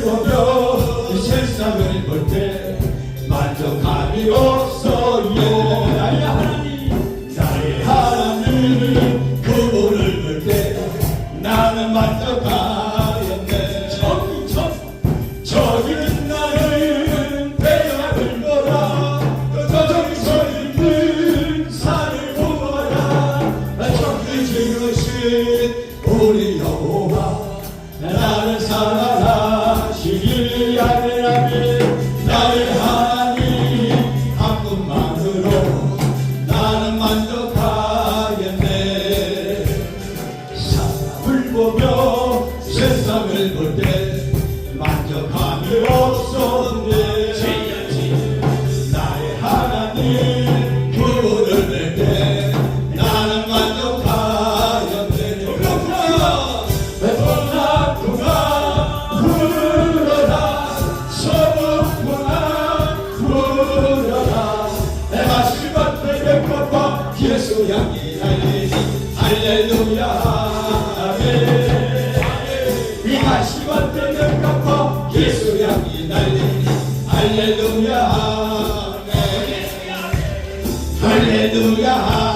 보며 이 세상을 볼 때 만족함이 없어요. 나의 하나님 나의 하나님 그분을 볼 때 나는 만족하였네. 저기 저 저기 있는 나는 배양을 보라. 저 저기 서 있는 산을 보라. 저기 지으신 우리 여호와 만족함이 없었네 나의 하나님 내 가슴과 내 백합과 예수 향이 달리니 할렐루야. 아멘. 이 가슴과 내 백합과 예수 향이 달리니 할렐루야. 아멘. 할렐루야. 아멘